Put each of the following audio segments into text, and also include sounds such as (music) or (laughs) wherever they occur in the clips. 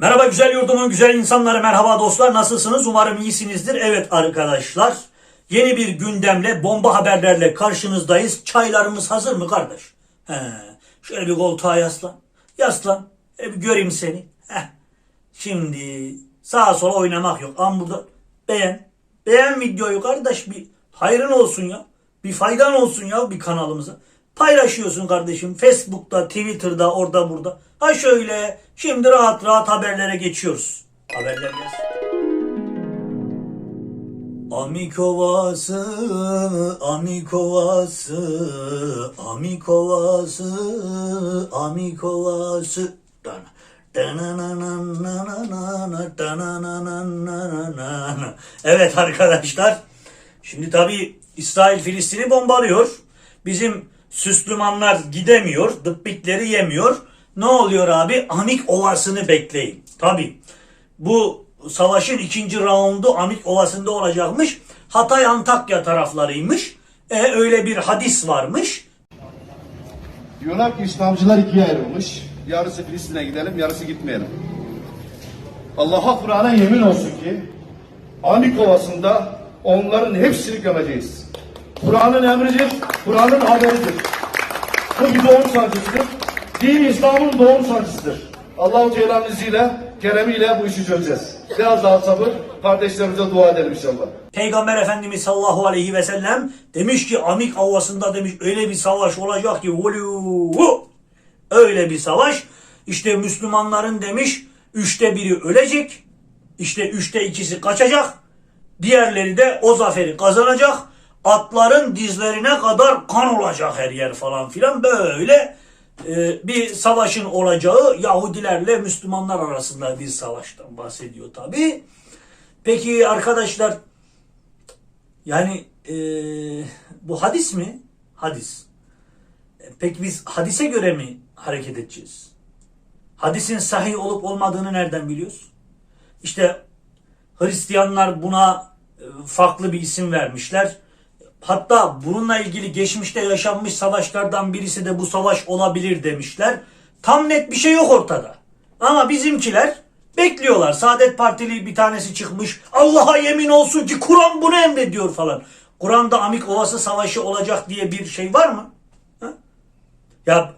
Merhaba güzel yurdumun güzel insanları, merhaba dostlar. Nasılsınız? Umarım iyisinizdir. Evet arkadaşlar, yeni bir gündemle, bomba haberlerle karşınızdayız. Çaylarımız hazır mı kardeş? He, şöyle bir koltuğa yaslan. Yaslan. E, bir göreyim seni. Heh. Şimdi sağa sola oynamak yok. Ama burada beğen. Beğen videoyu kardeş bir hayrın olsun ya. Bir faydan olsun ya bir kanalımıza. Paylaşıyorsun kardeşim. Facebook'ta, Twitter'da, orada burada. Ha şöyle. Şimdi rahat rahat haberlere geçiyoruz. Haberler gelsin. Amikovası, amikovası, amikovası, amikovası. Dana. Evet arkadaşlar. Şimdi tabi İsrail Filistin'i bombalıyor. Bizim Süslümanlar gidemiyor. Dıbbikleri yemiyor. Ne oluyor abi? Amik Ovası'nı bekleyin. Tabi bu savaşın ikinci raundu Amik Ovası'nda olacakmış. Hatay Antakya taraflarıymış. E, öyle bir hadis varmış. Diyorlar ki İslamcılar ikiye ayrılmış. Yarısı Filistin'e gidelim, yarısı gitmeyelim. Allah'a Kur'an'a yemin olsun ki Anik Ovası'nda onların hepsini gömeceğiz. Kur'an'ın emridir, Kur'an'ın haberidir. Bu bir doğum sancısıdır. Din İslam'ın doğum sancısıdır. Allah-u Teala'nın izniyle, keremiyle bu işi çözeceğiz. Biraz daha sabır, kardeşlerimize dua edelim inşallah. Peygamber Efendimiz sallallahu aleyhi ve sellem demiş ki Amik Ovası'nda demiş öyle bir savaş olacak ki vulu öyle bir savaş işte Müslümanların demiş üçte biri ölecek işte üçte ikisi kaçacak diğerleri de o zaferi kazanacak atların dizlerine kadar kan olacak her yer falan filan böyle e, bir savaşın olacağı Yahudilerle Müslümanlar arasında bir savaştan bahsediyor tabi. Peki arkadaşlar yani e, bu hadis mi? Hadis. E, Peki biz hadise göre mi hareket edeceğiz? Hadisin sahih olup olmadığını nereden biliyoruz? İşte Hristiyanlar buna e, farklı bir isim vermişler. Hatta bununla ilgili geçmişte yaşanmış savaşlardan birisi de bu savaş olabilir demişler. Tam net bir şey yok ortada. Ama bizimkiler bekliyorlar. Saadet Partili bir tanesi çıkmış. Allah'a yemin olsun ki Kur'an bunu emrediyor falan. Kur'an'da Amik Ovası Savaşı olacak diye bir şey var mı? Ha? Ya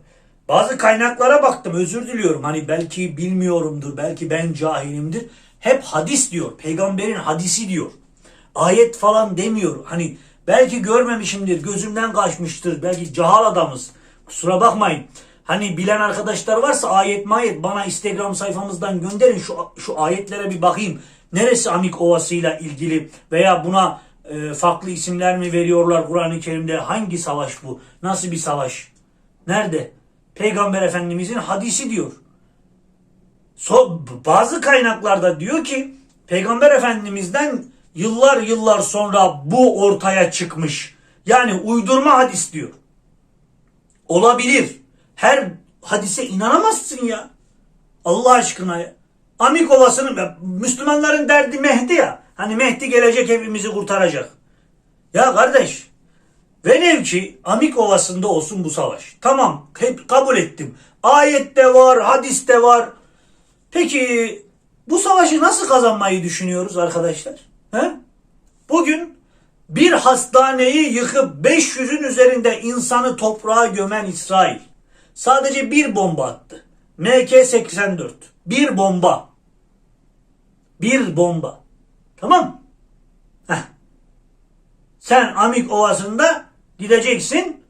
bazı kaynaklara baktım özür diliyorum. Hani belki bilmiyorumdur, belki ben cahilimdir. Hep hadis diyor. Peygamberin hadisi diyor. Ayet falan demiyor. Hani belki görmemişimdir, gözümden kaçmıştır. Belki cahal adamız. Kusura bakmayın. Hani bilen arkadaşlar varsa ayet mayet bana Instagram sayfamızdan gönderin. Şu, şu ayetlere bir bakayım. Neresi Amik Ovası'yla ilgili veya buna e, farklı isimler mi veriyorlar Kur'an-ı Kerim'de? Hangi savaş bu? Nasıl bir savaş? Nerede? Peygamber Efendimizin hadisi diyor. So, bazı kaynaklarda diyor ki Peygamber Efendimiz'den yıllar yıllar sonra bu ortaya çıkmış. Yani uydurma hadis diyor. Olabilir. Her hadise inanamazsın ya. Allah aşkına ya. Amik Ovası'nın Müslümanların derdi Mehdi ya. Hani Mehdi gelecek hepimizi kurtaracak. Ya kardeş Velev ki Amik Ovası'nda olsun bu savaş. Tamam hep kabul ettim. Ayette var, hadiste var. Peki bu savaşı nasıl kazanmayı düşünüyoruz arkadaşlar? He? Bugün bir hastaneyi yıkıp 500'ün üzerinde insanı toprağa gömen İsrail sadece bir bomba attı. MK-84. Bir bomba. Bir bomba. Tamam Heh. Sen Amik Ovası'nda gideceksin,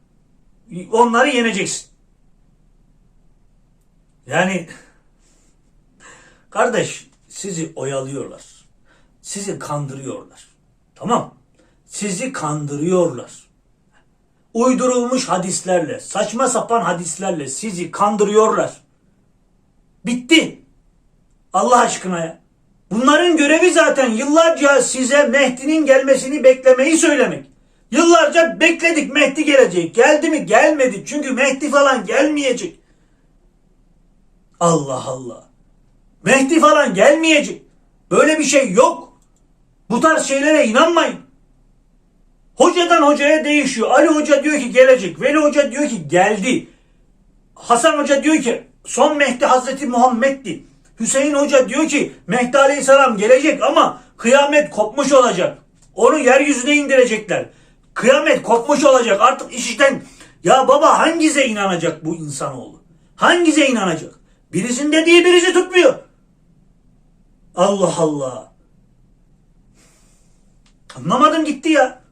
onları yeneceksin. Yani (laughs) kardeş sizi oyalıyorlar. Sizi kandırıyorlar. Tamam. Sizi kandırıyorlar. Uydurulmuş hadislerle, saçma sapan hadislerle sizi kandırıyorlar. Bitti. Allah aşkına ya. Bunların görevi zaten yıllarca size Mehdi'nin gelmesini beklemeyi söylemek. Yıllarca bekledik Mehdi gelecek. Geldi mi? Gelmedi. Çünkü Mehdi falan gelmeyecek. Allah Allah. Mehdi falan gelmeyecek. Böyle bir şey yok. Bu tarz şeylere inanmayın. Hocadan hocaya değişiyor. Ali Hoca diyor ki gelecek. Veli Hoca diyor ki geldi. Hasan Hoca diyor ki son Mehdi Hazreti Muhammed'di. Hüseyin Hoca diyor ki Mehdi Aleyhisselam gelecek ama kıyamet kopmuş olacak. Onu yeryüzüne indirecekler. Kıyamet kopmuş olacak. Artık iş işten ya baba hanginize inanacak bu insanoğlu? Hanginize inanacak? Birisinin dediği birisi tutmuyor. Allah Allah. Anlamadım gitti ya.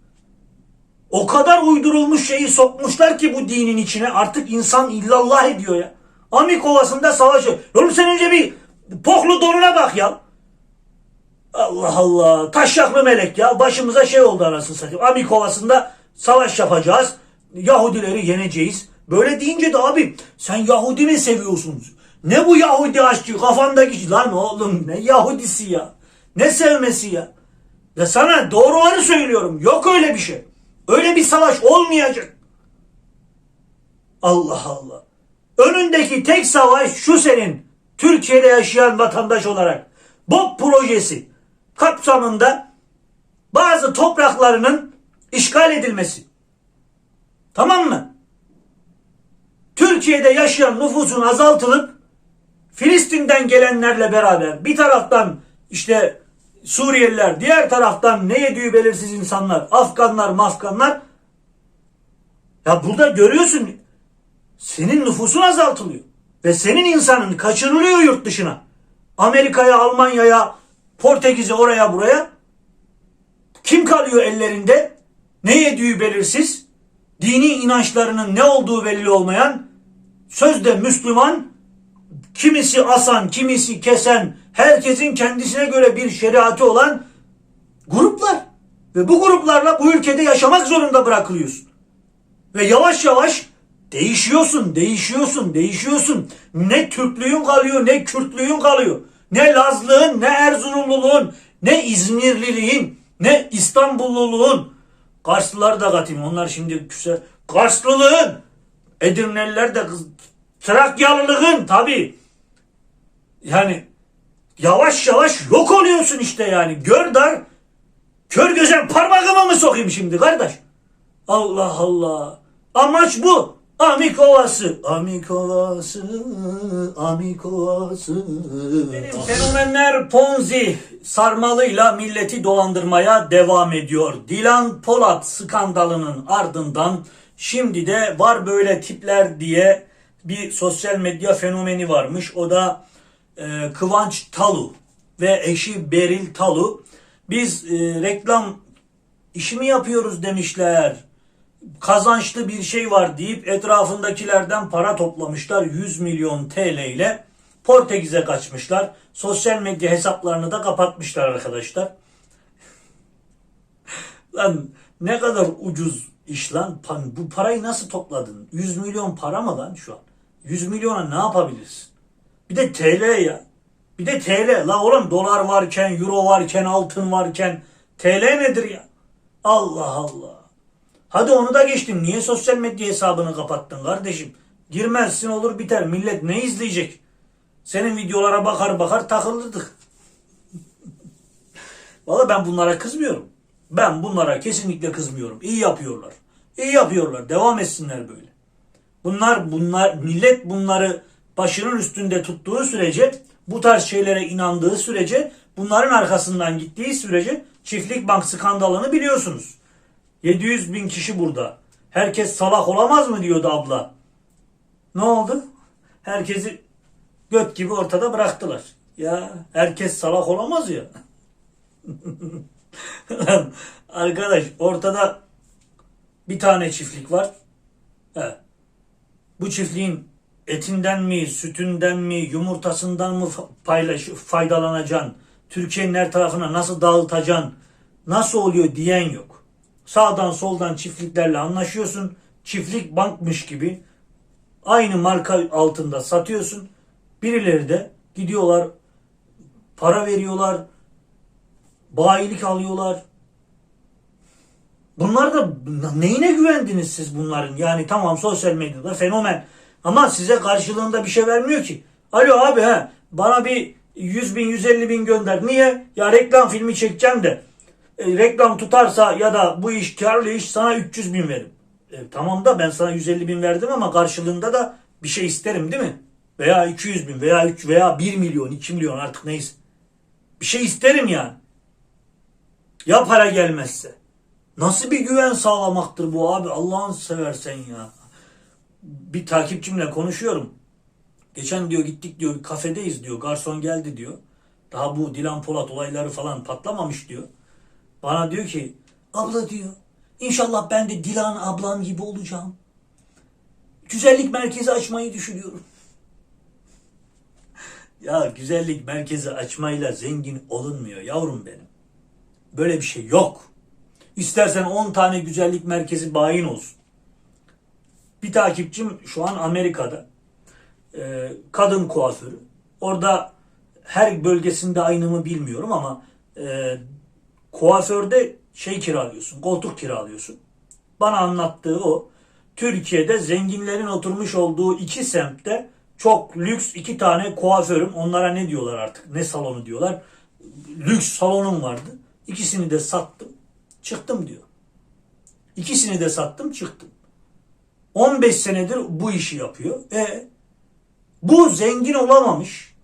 O kadar uydurulmuş şeyi sokmuşlar ki bu dinin içine artık insan illallah ediyor ya. Amik Ovası'nda savaşı. Oğlum sen önce bir poklu donuna bak ya. Allah Allah. Taşyaklı melek ya. Başımıza şey oldu anasını satayım. Amik Ovası'nda savaş yapacağız. Yahudileri yeneceğiz. Böyle deyince de abi sen Yahudi mi seviyorsun? Ne bu Yahudi aşkı kafandaki lan oğlum ne Yahudisi ya? Ne sevmesi ya? Ya sana doğruları söylüyorum. Yok öyle bir şey. Öyle bir savaş olmayacak. Allah Allah. Önündeki tek savaş şu senin. Türkiye'de yaşayan vatandaş olarak. BOP projesi kapsamında bazı topraklarının işgal edilmesi. Tamam mı? Türkiye'de yaşayan nüfusun azaltılıp Filistin'den gelenlerle beraber bir taraftan işte Suriyeliler, diğer taraftan ne yediği belirsiz insanlar, Afganlar, Mafganlar. Ya burada görüyorsun senin nüfusun azaltılıyor. Ve senin insanın kaçırılıyor yurt dışına. Amerika'ya, Almanya'ya, Portekiz'e oraya buraya. Kim kalıyor ellerinde? Ne yediği belirsiz, dini inançlarının ne olduğu belli olmayan, sözde Müslüman, kimisi asan, kimisi kesen, herkesin kendisine göre bir şeriatı olan gruplar. Ve bu gruplarla bu ülkede yaşamak zorunda bırakılıyorsun. Ve yavaş yavaş değişiyorsun, değişiyorsun, değişiyorsun. Ne Türklüğün kalıyor, ne Kürtlüğün kalıyor. Ne Lazlığın, ne Erzurumluluğun, ne İzmirliliğin, ne İstanbulluluğun. Karslılar da katayım. Onlar şimdi küse. Karslılığın. Edirneliler de. Trakyalılığın tabi. Yani yavaş yavaş yok oluyorsun işte yani. Gör dar. Kör gözen parmağıma mı sokayım şimdi kardeş? Allah Allah. Amaç bu. Amik Ovası. Amik Ovası. Amik Ovası. Benim fenomenler Ponzi sarmalıyla milleti dolandırmaya devam ediyor. Dilan Polat skandalının ardından şimdi de var böyle tipler diye bir sosyal medya fenomeni varmış. O da e, Kıvanç Talu ve eşi Beril Talu. Biz e, reklam işi mi yapıyoruz demişler. Kazançlı bir şey var deyip etrafındakilerden para toplamışlar 100 milyon TL ile Portekiz'e kaçmışlar. Sosyal medya hesaplarını da kapatmışlar arkadaşlar. (laughs) lan ne kadar ucuz iş lan. Bu parayı nasıl topladın? 100 milyon para mı lan şu an? 100 milyona ne yapabilirsin? Bir de TL ya. Bir de TL. La oğlum dolar varken, euro varken, altın varken TL nedir ya? Allah Allah. Hadi onu da geçtim. Niye sosyal medya hesabını kapattın kardeşim? Girmezsin olur biter. Millet ne izleyecek? Senin videolara bakar bakar takılırdık. (laughs) Valla ben bunlara kızmıyorum. Ben bunlara kesinlikle kızmıyorum. İyi yapıyorlar. İyi yapıyorlar. Devam etsinler böyle. Bunlar bunlar millet bunları başının üstünde tuttuğu sürece bu tarz şeylere inandığı sürece bunların arkasından gittiği sürece çiftlik bank skandalını biliyorsunuz. 700 bin kişi burada. Herkes salak olamaz mı diyordu abla. Ne oldu? Herkesi göt gibi ortada bıraktılar. Ya herkes salak olamaz ya. Arkadaş ortada bir tane çiftlik var. He. Bu çiftliğin etinden mi, sütünden mi, yumurtasından mı paylaş, faydalanacaksın? Türkiye'nin her tarafına nasıl dağıtacaksın? Nasıl oluyor diyen yok. Sağdan soldan çiftliklerle anlaşıyorsun. Çiftlik bankmış gibi aynı marka altında satıyorsun. Birileri de gidiyorlar para veriyorlar. Bayilik alıyorlar. Bunlar da neyine güvendiniz siz bunların? Yani tamam sosyal medyada fenomen. Ama size karşılığında bir şey vermiyor ki. Alo abi he bana bir 100 bin 150 bin gönder. Niye? Ya reklam filmi çekeceğim de. E, reklam tutarsa ya da bu iş karlı iş sana 300 bin veririm. E, tamam da ben sana 150 bin verdim ama karşılığında da bir şey isterim değil mi? veya 200 bin veya 3 veya 1 milyon 2 milyon artık neyse. Bir şey isterim yani. Ya para gelmezse. Nasıl bir güven sağlamaktır bu abi Allah'ını seversen ya. Bir takipçimle konuşuyorum. Geçen diyor gittik diyor bir kafedeyiz diyor. Garson geldi diyor. Daha bu Dilan Polat olayları falan patlamamış diyor. Bana diyor ki abla diyor inşallah ben de Dilan ablam gibi olacağım. Güzellik merkezi açmayı düşünüyorum. (laughs) Ya güzellik merkezi açmayla zengin olunmuyor yavrum benim. Böyle bir şey yok. İstersen 10 tane güzellik merkezi bayin olsun. Bir takipçim şu an Amerika'da. Ee, kadın kuaförü. Orada her bölgesinde aynı mı bilmiyorum ama e, kuaförde şey kiralıyorsun, koltuk kiralıyorsun. Bana anlattığı o. Türkiye'de zenginlerin oturmuş olduğu iki semtte çok lüks iki tane kuaförüm. Onlara ne diyorlar artık? Ne salonu diyorlar? Lüks salonum vardı. İkisini de sattım. Çıktım diyor. İkisini de sattım çıktım. 15 senedir bu işi yapıyor. E bu zengin olamamış.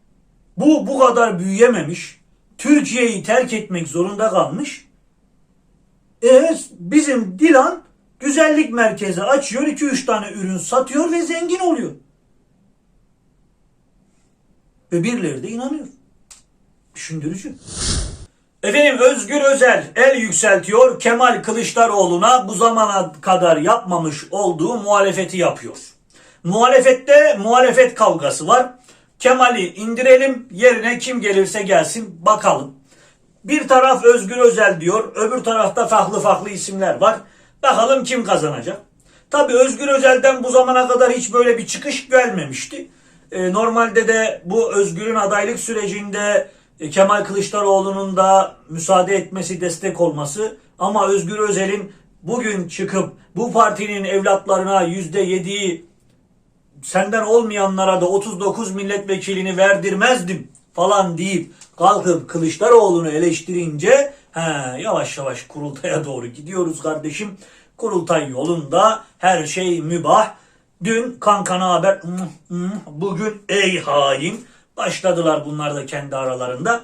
Bu bu kadar büyüyememiş. Türkiye'yi terk etmek zorunda kalmış. E bizim Dilan güzellik merkezi açıyor. 2-3 tane ürün satıyor ve zengin oluyor. Ve de inanıyor. Düşündürücü. Efendim Özgür Özel el yükseltiyor. Kemal Kılıçdaroğlu'na bu zamana kadar yapmamış olduğu muhalefeti yapıyor. Muhalefette muhalefet kavgası var. Kemal'i indirelim yerine kim gelirse gelsin bakalım. Bir taraf Özgür Özel diyor, öbür tarafta farklı farklı isimler var. Bakalım kim kazanacak. Tabi Özgür Özel'den bu zamana kadar hiç böyle bir çıkış gelmemişti. E, normalde de bu Özgür'ün adaylık sürecinde Kemal Kılıçdaroğlu'nun da müsaade etmesi, destek olması ama Özgür Özel'in bugün çıkıp bu partinin evlatlarına yüzde yediği senden olmayanlara da 39 milletvekilini verdirmezdim falan deyip kalkıp Kılıçdaroğlu'nu eleştirince he, yavaş yavaş kurultaya doğru gidiyoruz kardeşim. Kurultay yolunda her şey mübah. Dün kankana haber bugün ey hain başladılar bunlar da kendi aralarında.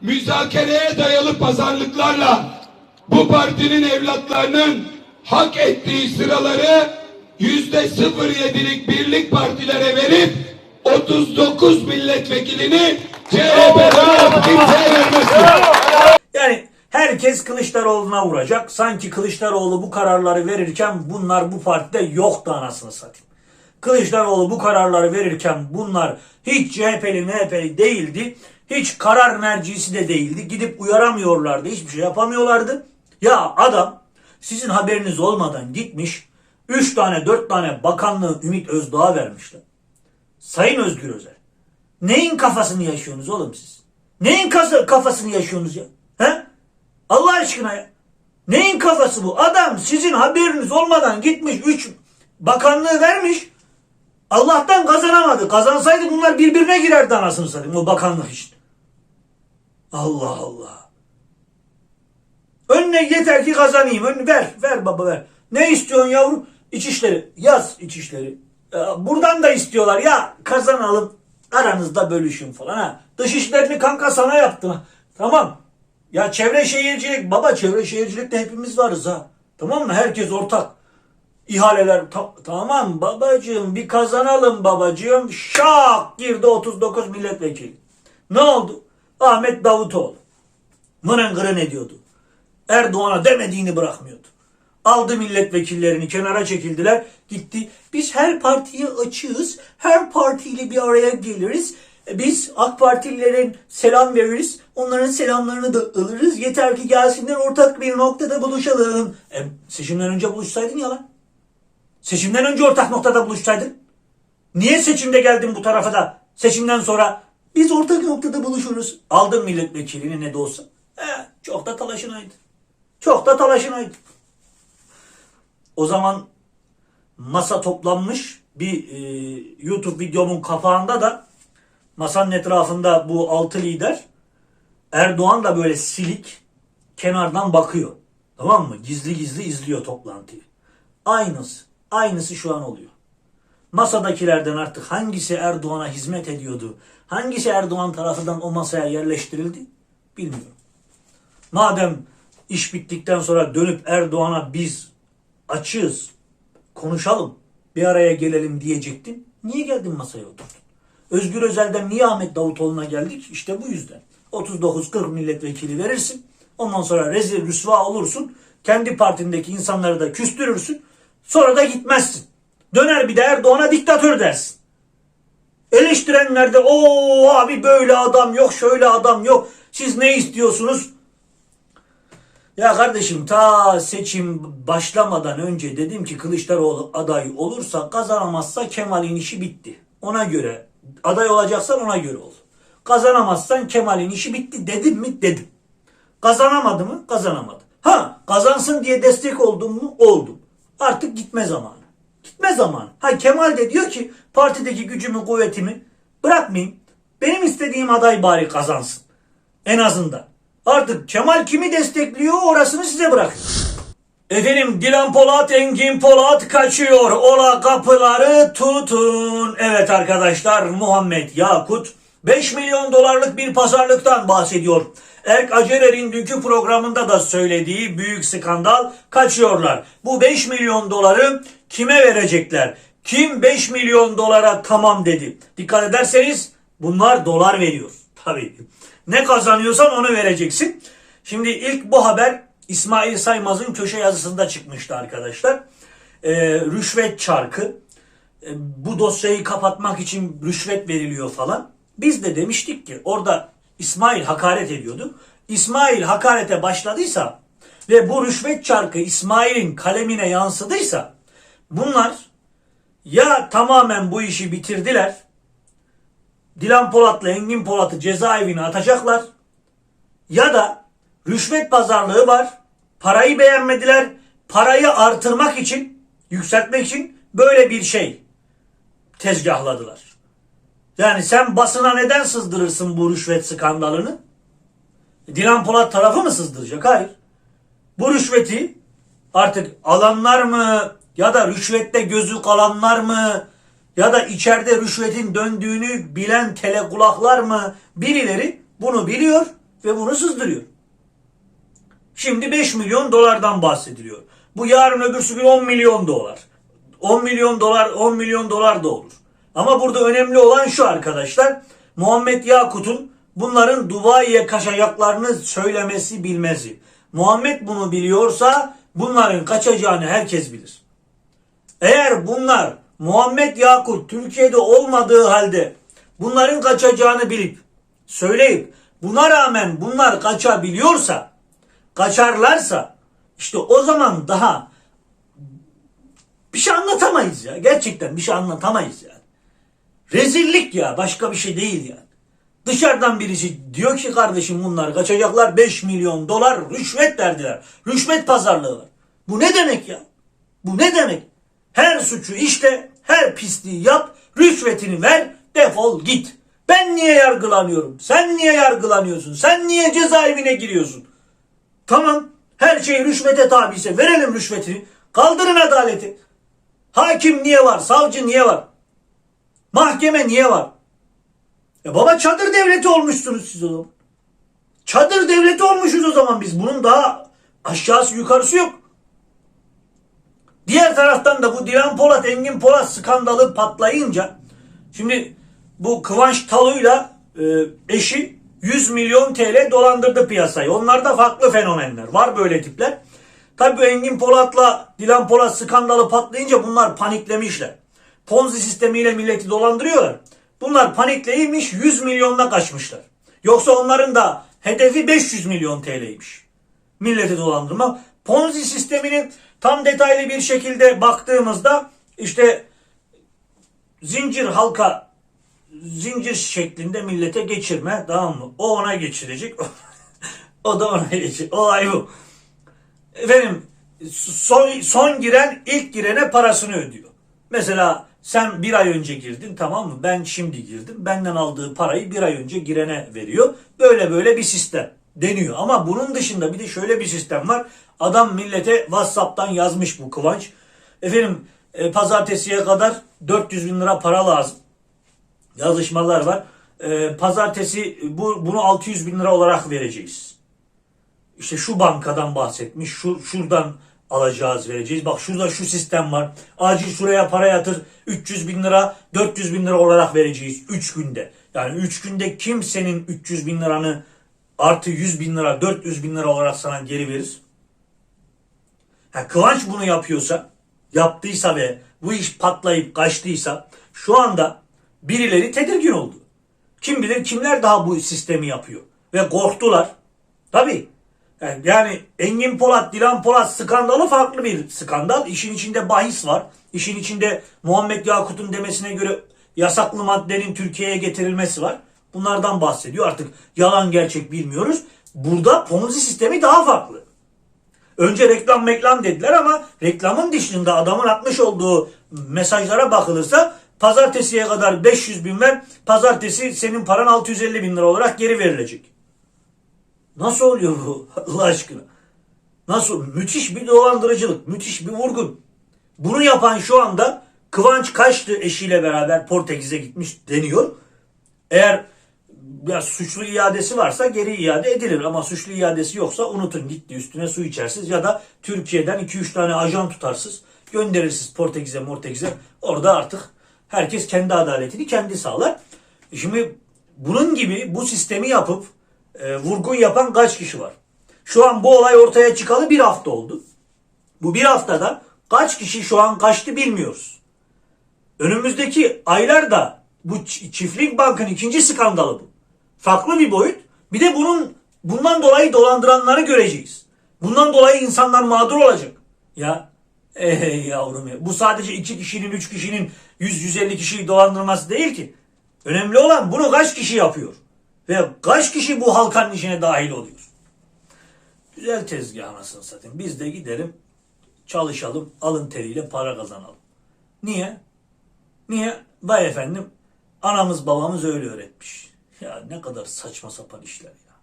müzakereye dayalı pazarlıklarla bu partinin evlatlarının hak ettiği sıraları yüzde 0.7'lik birlik partilere verip 39 milletvekilini CHP'den kimseye vermesin. Yani herkes Kılıçdaroğlu'na vuracak. Sanki Kılıçdaroğlu bu kararları verirken bunlar bu partide yoktu anasını satayım. Kılıçdaroğlu bu kararları verirken bunlar hiç CHP'li MHP'li değildi. Hiç karar mercisi de değildi. Gidip uyaramıyorlardı. Hiçbir şey yapamıyorlardı. Ya adam sizin haberiniz olmadan gitmiş 3 tane 4 tane bakanlığı Ümit Özdağ'a vermişler. Sayın Özgür Özel. Neyin kafasını yaşıyorsunuz oğlum siz? Neyin kafasını yaşıyorsunuz ya? He? Allah aşkına ya. Neyin kafası bu? Adam sizin haberiniz olmadan gitmiş 3 bakanlığı vermiş. Allah'tan kazanamadı. Kazansaydı bunlar birbirine girerdi anasını satayım o bakanlık için. Allah Allah. Önüne yeter ki kazanayım. Önüne ver. Ver baba ver. Ne istiyorsun yavrum? İçişleri. Yaz içişleri. Buradan da istiyorlar. Ya kazanalım. Aranızda bölüşün falan ha. Dış işlerini kanka sana yaptım. Tamam. Ya çevre şehircilik. Baba çevre şehircilikte hepimiz varız ha. Tamam mı? Herkes ortak. İhaleler Ta- tamam babacığım bir kazanalım babacığım. Şak girdi 39 milletvekili. Ne oldu? Ahmet Davutoğlu. Mırın gırın ediyordu. Erdoğan'a demediğini bırakmıyordu. Aldı milletvekillerini kenara çekildiler. Gitti. Biz her partiye açığız. Her partiyle bir araya geliriz. E, Biz AK Partililerin selam veririz. Onların selamlarını da alırız. Yeter ki gelsinler ortak bir noktada buluşalım. E, seçimden önce buluşsaydın ya lan. Seçimden önce ortak noktada buluşsaydın. Niye seçimde geldin bu tarafa da? Seçimden sonra biz ortak noktada buluşuruz. Aldın milletvekilini ne de olsa. He, çok da talaşınaydı. Çok da talaşınaydı. O zaman masa toplanmış bir e, YouTube videomun kapağında da masanın etrafında bu altı lider Erdoğan da böyle silik kenardan bakıyor. Tamam mı? Gizli gizli izliyor toplantıyı. Aynısı. Aynısı şu an oluyor. masadakilerden artık hangisi Erdoğan'a hizmet ediyordu? Hangisi Erdoğan tarafından o masaya yerleştirildi? Bilmiyorum. Madem iş bittikten sonra dönüp Erdoğan'a biz açığız, konuşalım, bir araya gelelim diyecektin. Niye geldin masaya oturdun? Özgür Özel'den niye Ahmet Davutoğlu'na geldik? İşte bu yüzden. 39-40 milletvekili verirsin. Ondan sonra rezil rüsva olursun. Kendi partindeki insanları da küstürürsün. Sonra da gitmezsin. Döner bir de Erdoğan'a diktatör dersin. Eleştirenler de o abi böyle adam yok şöyle adam yok. Siz ne istiyorsunuz? Ya kardeşim ta seçim başlamadan önce dedim ki Kılıçdaroğlu aday olursa kazanamazsa Kemal'in işi bitti. Ona göre aday olacaksan ona göre ol. Kazanamazsan Kemal'in işi bitti dedim mi dedim. Kazanamadı mı? Kazanamadı. Ha kazansın diye destek oldum mu? Oldum. Artık gitme zamanı. Gitme zamanı. Ha Kemal de diyor ki partideki gücümü kuvvetimi bırakmayayım. Benim istediğim aday bari kazansın. En azından. Artık Kemal kimi destekliyor orasını size bırakın. Efendim Dilan Polat, Engin Polat kaçıyor. Ola kapıları tutun. Evet arkadaşlar Muhammed Yakut 5 milyon dolarlık bir pazarlıktan bahsediyor. Erk Acerer'in dünkü programında da söylediği büyük skandal kaçıyorlar. Bu 5 milyon doları kime verecekler? Kim 5 milyon dolara tamam dedi? Dikkat ederseniz bunlar dolar veriyor. (laughs) Tabii. Ne kazanıyorsan onu vereceksin. Şimdi ilk bu haber İsmail Saymaz'ın köşe yazısında çıkmıştı arkadaşlar. Ee, rüşvet çarkı. Ee, bu dosyayı kapatmak için rüşvet veriliyor falan. Biz de demiştik ki orada İsmail hakaret ediyordu. İsmail hakarete başladıysa ve bu rüşvet çarkı İsmail'in kalemine yansıdıysa bunlar ya tamamen bu işi bitirdiler Dilan Polat'la Engin Polat'ı cezaevine atacaklar. Ya da rüşvet pazarlığı var. Parayı beğenmediler. Parayı artırmak için, yükseltmek için böyle bir şey tezgahladılar. Yani sen basına neden sızdırırsın bu rüşvet skandalını? Dilan Polat tarafı mı sızdıracak? Hayır. Bu rüşveti artık alanlar mı ya da rüşvette gözü kalanlar mı ya da içeride rüşvetin döndüğünü bilen telekulaklar mı birileri bunu biliyor ve bunu sızdırıyor. Şimdi 5 milyon dolardan bahsediliyor. Bu yarın öbürsü gün 10 milyon dolar. 10 milyon dolar 10 milyon dolar da olur. Ama burada önemli olan şu arkadaşlar. Muhammed Yakut'un bunların Dubai'ye kaçacaklarını söylemesi bilmezi. Muhammed bunu biliyorsa bunların kaçacağını herkes bilir. Eğer bunlar Muhammed Yakut Türkiye'de olmadığı halde bunların kaçacağını bilip söyleyip buna rağmen bunlar kaçabiliyorsa kaçarlarsa işte o zaman daha bir şey anlatamayız ya. Gerçekten bir şey anlatamayız yani. Rezillik ya başka bir şey değil yani. Dışarıdan birisi diyor ki kardeşim bunlar kaçacaklar 5 milyon dolar rüşvet verdiler. Rüşvet pazarlığı var. Bu ne demek ya? Bu ne demek? Her suçu işte, her pisliği yap, rüşvetini ver, defol git. Ben niye yargılanıyorum? Sen niye yargılanıyorsun? Sen niye cezaevine giriyorsun? Tamam, her şey rüşvete tabiyse verelim rüşvetini. Kaldırın adaleti. Hakim niye var? Savcı niye var? Mahkeme niye var? E baba çadır devleti olmuşsunuz siz o zaman. Çadır devleti olmuşuz o zaman biz. Bunun daha aşağısı yukarısı yok. Diğer taraftan da bu Dilan Polat, Engin Polat skandalı patlayınca şimdi bu Kıvanç Talu'yla e, eşi 100 milyon TL dolandırdı piyasayı. Onlarda farklı fenomenler. Var böyle tipler. Tabii Engin Polat'la Dilan Polat skandalı patlayınca bunlar paniklemişler. Ponzi sistemiyle milleti dolandırıyorlar. Bunlar panikleymiş 100 milyonla kaçmışlar. Yoksa onların da hedefi 500 milyon TL'ymiş. Milleti dolandırma. Ponzi sisteminin tam detaylı bir şekilde baktığımızda işte zincir halka zincir şeklinde millete geçirme tamam mı? O ona geçirecek. (laughs) o da ona geçirecek. Olay bu. Efendim son, son giren ilk girene parasını ödüyor. Mesela sen bir ay önce girdin tamam mı? Ben şimdi girdim. Benden aldığı parayı bir ay önce girene veriyor. Böyle böyle bir sistem deniyor. Ama bunun dışında bir de şöyle bir sistem var. Adam millete Whatsapp'tan yazmış bu Kıvanç. Efendim e, pazartesiye kadar 400 bin lira para lazım. Yazışmalar var. E, pazartesi bu, bunu 600 bin lira olarak vereceğiz. İşte şu bankadan bahsetmiş, şu şuradan alacağız vereceğiz. Bak şurada şu sistem var. Acil şuraya para yatır. 300 bin lira, 400 bin lira olarak vereceğiz 3 günde. Yani 3 günde kim senin 300 bin liranı artı 100 bin lira, 400 bin lira olarak sana geri verir? Ha, Kıvanç bunu yapıyorsa, yaptıysa ve bu iş patlayıp kaçtıysa şu anda birileri tedirgin oldu. Kim bilir kimler daha bu sistemi yapıyor. Ve korktular. Tabii. Yani, Engin Polat, Dilan Polat skandalı farklı bir skandal. İşin içinde bahis var. İşin içinde Muhammed Yakut'un demesine göre yasaklı maddenin Türkiye'ye getirilmesi var. Bunlardan bahsediyor. Artık yalan gerçek bilmiyoruz. Burada Ponzi sistemi daha farklı. Önce reklam meklam dediler ama reklamın dışında adamın atmış olduğu mesajlara bakılırsa pazartesiye kadar 500 bin ver, pazartesi senin paran 650 bin lira olarak geri verilecek. Nasıl oluyor bu (laughs) Allah aşkına? Nasıl? Müthiş bir dolandırıcılık, müthiş bir vurgun. Bunu yapan şu anda Kıvanç kaçtı eşiyle beraber Portekiz'e gitmiş deniyor. Eğer ya suçlu iadesi varsa geri iade edilir ama suçlu iadesi yoksa unutun gitti üstüne su içersiz ya da Türkiye'den 2-3 tane ajan tutarsız gönderirsiniz Portekiz'e Portekiz'e orada artık herkes kendi adaletini kendi sağlar. Şimdi bunun gibi bu sistemi yapıp e, vurgun yapan kaç kişi var? Şu an bu olay ortaya çıkalı bir hafta oldu. Bu bir haftada kaç kişi şu an kaçtı bilmiyoruz. Önümüzdeki aylarda bu Çiftlik Bank'ın ikinci skandalı bu. Farklı bir boyut. Bir de bunun bundan dolayı dolandıranları göreceğiz. Bundan dolayı insanlar mağdur olacak. Ya ey yavrum ya. Bu sadece iki kişinin, üç kişinin, 100-150 kişiyi dolandırması değil ki. Önemli olan bunu kaç kişi yapıyor? Ve kaç kişi bu halkanın içine dahil oluyor? Güzel tezgah anasını satayım. Biz de gidelim, çalışalım, alın teriyle para kazanalım. Niye? Niye? Vay efendim anamız babamız öyle öğretmiş. Ya ne kadar saçma sapan işler ya.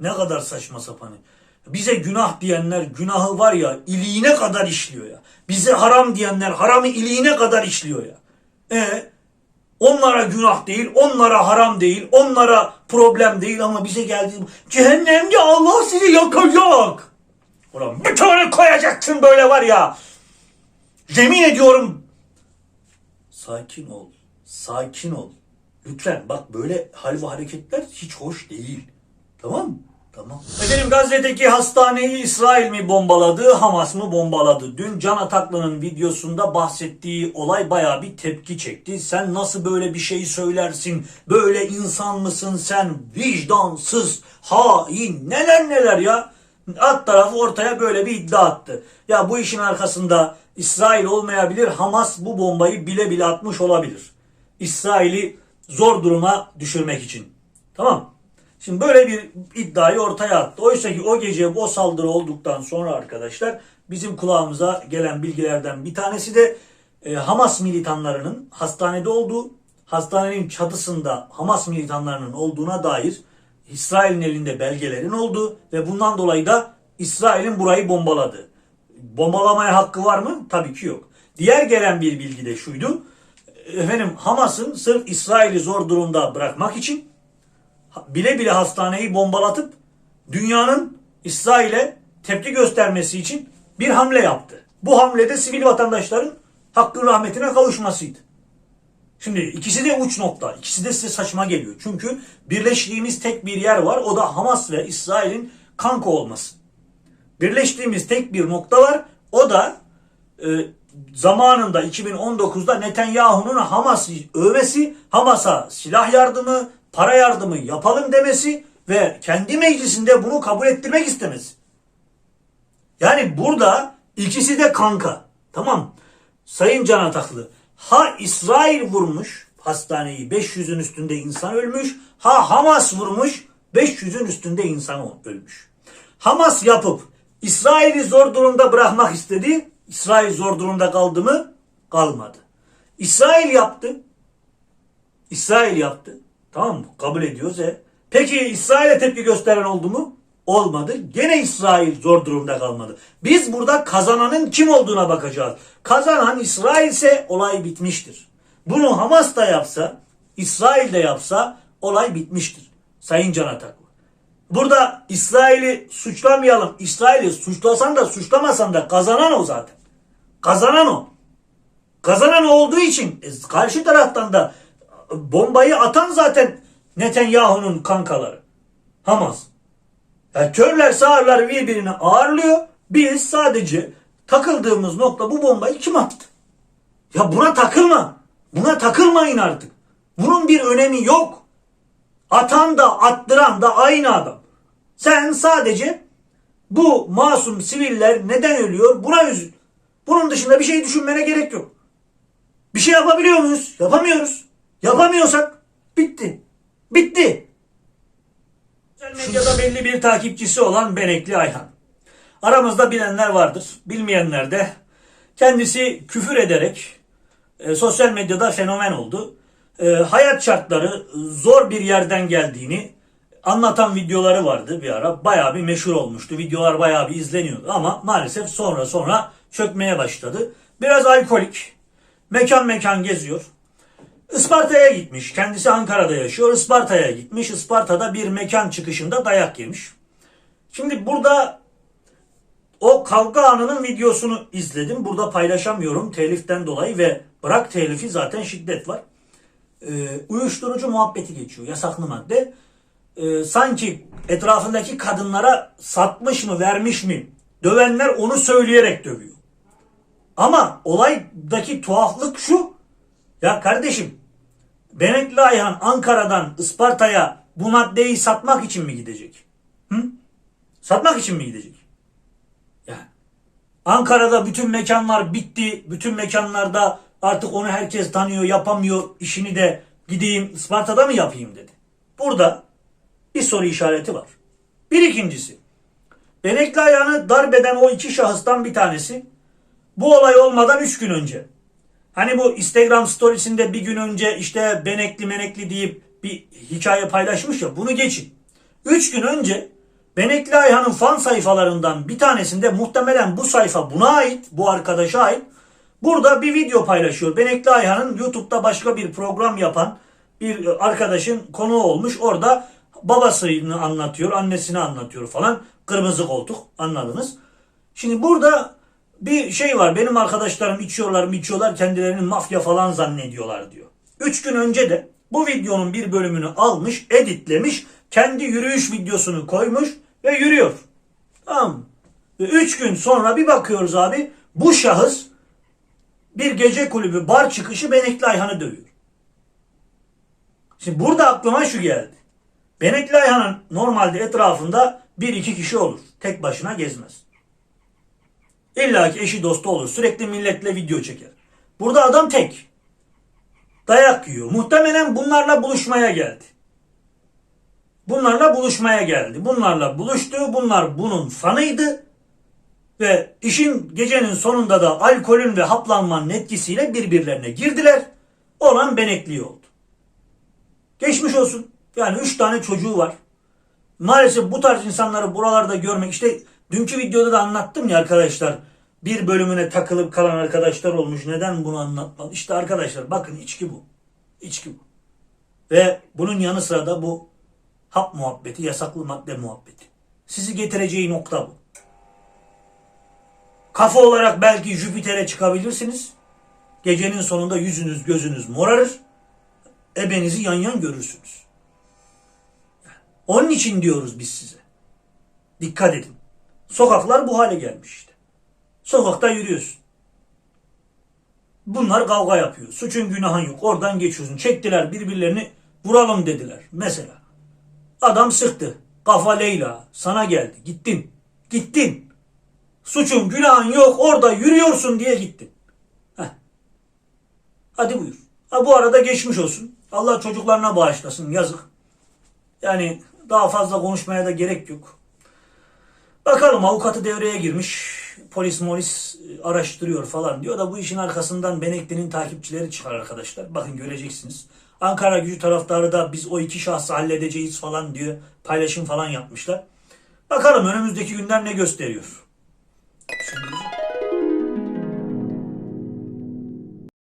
Ne kadar saçma sapan. Bize günah diyenler günahı var ya iliğine kadar işliyor ya. Bize haram diyenler haramı iliğine kadar işliyor ya. E onlara günah değil, onlara haram değil, onlara problem değil ama bize geldi cehennemde Allah sizi yakacak. Ulan bir tane koyacaksın böyle var ya. Yemin ediyorum Sakin ol. Sakin ol. Lütfen bak böyle hal ve hareketler hiç hoş değil. Tamam mı? Tamam. Efendim Gazze'deki hastaneyi İsrail mi bombaladı, Hamas mı bombaladı? Dün Can Ataklı'nın videosunda bahsettiği olay baya bir tepki çekti. Sen nasıl böyle bir şey söylersin? Böyle insan mısın sen? Vicdansız, hain, neler neler ya? Alt tarafı ortaya böyle bir iddia attı. Ya bu işin arkasında İsrail olmayabilir, Hamas bu bombayı bile bile atmış olabilir. İsrail'i zor duruma düşürmek için. Tamam. Şimdi böyle bir iddiayı ortaya attı. Oysa ki o gece o saldırı olduktan sonra arkadaşlar bizim kulağımıza gelen bilgilerden bir tanesi de e, Hamas militanlarının hastanede olduğu, hastanenin çatısında Hamas militanlarının olduğuna dair İsrail'in elinde belgelerin olduğu ve bundan dolayı da İsrail'in burayı bombaladı. Bombalamaya hakkı var mı? Tabii ki yok. Diğer gelen bir bilgi de şuydu. Efendim Hamas'ın sırf İsrail'i zor durumda bırakmak için bile bile hastaneyi bombalatıp dünyanın İsrail'e tepki göstermesi için bir hamle yaptı. Bu hamlede sivil vatandaşların hakkın rahmetine kavuşmasıydı. Şimdi ikisi de uç nokta. İkisi de size saçma geliyor. Çünkü birleştiğimiz tek bir yer var. O da Hamas ve İsrail'in kanka olması. Birleştiğimiz tek bir nokta var. O da e, zamanında 2019'da Netanyahu'nun Hamas övmesi, Hamas'a silah yardımı, para yardımı yapalım demesi ve kendi meclisinde bunu kabul ettirmek istemesi. Yani burada ikisi de kanka. Tamam. Sayın Can Ataklı. Ha İsrail vurmuş hastaneyi 500'ün üstünde insan ölmüş. Ha Hamas vurmuş 500'ün üstünde insan ölmüş. Hamas yapıp İsrail'i zor durumda bırakmak istedi. İsrail zor durumda kaldı mı? Kalmadı. İsrail yaptı. İsrail yaptı. Tamam? Kabul ediyoruz. E. Peki İsrail'e tepki gösteren oldu mu? olmadı. Gene İsrail zor durumda kalmadı. Biz burada kazananın kim olduğuna bakacağız. Kazanan İsrail ise olay bitmiştir. Bunu Hamas da yapsa, İsrail de yapsa olay bitmiştir. Sayın Can Ataklı. Burada İsrail'i suçlamayalım. İsrail'i suçlasan da suçlamasan da kazanan o zaten. Kazanan o. Kazanan olduğu için e, karşı taraftan da bombayı atan zaten Netanyahu'nun kankaları. Hamas. Yani körler sağırlar birbirini ağırlıyor. Biz sadece takıldığımız nokta bu bombayı kim attı? Ya buna takılma. Buna takılmayın artık. Bunun bir önemi yok. Atan da attıran da aynı adam. Sen sadece bu masum siviller neden ölüyor buna üzül. Bunun dışında bir şey düşünmene gerek yok. Bir şey yapabiliyor muyuz? Yapamıyoruz. Yapamıyorsak bitti. Bitti. Sosyal medyada belli bir takipçisi olan Benekli Ayhan. Aramızda bilenler vardır. Bilmeyenler de kendisi küfür ederek e, sosyal medyada fenomen oldu. E, hayat şartları zor bir yerden geldiğini anlatan videoları vardı bir ara. Bayağı bir meşhur olmuştu. Videolar bayağı bir izleniyordu ama maalesef sonra sonra çökmeye başladı. Biraz alkolik. Mekan mekan geziyor. Isparta'ya gitmiş. Kendisi Ankara'da yaşıyor. Isparta'ya gitmiş. Isparta'da bir mekan çıkışında dayak yemiş. Şimdi burada o kavga anının videosunu izledim. Burada paylaşamıyorum teliften dolayı ve bırak telifi zaten şiddet var. Ee, uyuşturucu muhabbeti geçiyor. Yasaklı madde. Ee, sanki etrafındaki kadınlara satmış mı vermiş mi? Dövenler onu söyleyerek dövüyor. Ama olaydaki tuhaflık şu. Ya kardeşim Benekli Ayhan Ankara'dan Isparta'ya bu maddeyi satmak için mi gidecek? Hı? Satmak için mi gidecek? Yani Ankara'da bütün mekanlar bitti. Bütün mekanlarda artık onu herkes tanıyor, yapamıyor. İşini de gideyim Isparta'da mı yapayım dedi. Burada bir soru işareti var. Bir ikincisi. Benekli Ayhan'ı darbeden o iki şahıstan bir tanesi bu olay olmadan 3 gün önce. Hani bu Instagram storiesinde bir gün önce işte benekli menekli deyip bir hikaye paylaşmış ya bunu geçin. 3 gün önce Benekli Ayhan'ın fan sayfalarından bir tanesinde muhtemelen bu sayfa buna ait, bu arkadaşa ait. Burada bir video paylaşıyor. Benekli Ayhan'ın YouTube'da başka bir program yapan bir arkadaşın konuğu olmuş. Orada babasını anlatıyor, annesini anlatıyor falan. Kırmızı koltuk anladınız. Şimdi burada bir şey var. Benim arkadaşlarım içiyorlar mı içiyorlar kendilerini mafya falan zannediyorlar diyor. Üç gün önce de bu videonun bir bölümünü almış, editlemiş, kendi yürüyüş videosunu koymuş ve yürüyor. Tamam mı? Ve üç gün sonra bir bakıyoruz abi bu şahıs bir gece kulübü bar çıkışı Benekli Ayhan'ı dövüyor. Şimdi burada aklıma şu geldi. Benekli Ayhan'ın normalde etrafında bir iki kişi olur. Tek başına gezmez. İlla ki eşi dostu olur. Sürekli milletle video çeker. Burada adam tek. Dayak yiyor. Muhtemelen bunlarla buluşmaya geldi. Bunlarla buluşmaya geldi. Bunlarla buluştu. Bunlar bunun fanıydı. Ve işin gecenin sonunda da alkolün ve haplanmanın etkisiyle birbirlerine girdiler. Olan benekliği oldu. Geçmiş olsun. Yani üç tane çocuğu var. Maalesef bu tarz insanları buralarda görmek işte dünkü videoda da anlattım ya arkadaşlar. Bir bölümüne takılıp kalan arkadaşlar olmuş. Neden bunu anlatmadım? İşte arkadaşlar bakın içki bu. İçki bu. Ve bunun yanı sıra da bu hap muhabbeti, yasaklı madde muhabbeti. Sizi getireceği nokta bu. Kafa olarak belki Jüpiter'e çıkabilirsiniz. Gecenin sonunda yüzünüz gözünüz morarır. Ebenizi yan yan görürsünüz. Onun için diyoruz biz size. Dikkat edin. Sokaklar bu hale gelmiş işte. Sokakta yürüyorsun. Bunlar kavga yapıyor. Suçun günahın yok. Oradan geçiyorsun. Çektiler birbirlerini vuralım dediler. Mesela. Adam sıktı. Kafa Leyla. Sana geldi. Gittin. Gittin. Suçun günahın yok. Orada yürüyorsun diye gittin. Heh. Hadi buyur. Ha bu arada geçmiş olsun. Allah çocuklarına bağışlasın. Yazık. Yani daha fazla konuşmaya da gerek yok. Bakalım avukatı devreye girmiş. Polis molis e, araştırıyor falan diyor da bu işin arkasından Benekli'nin takipçileri çıkar arkadaşlar. Bakın göreceksiniz. Ankara gücü taraftarı da biz o iki şahsı halledeceğiz falan diyor. Paylaşım falan yapmışlar. Bakalım önümüzdeki günler ne gösteriyor. Şimdi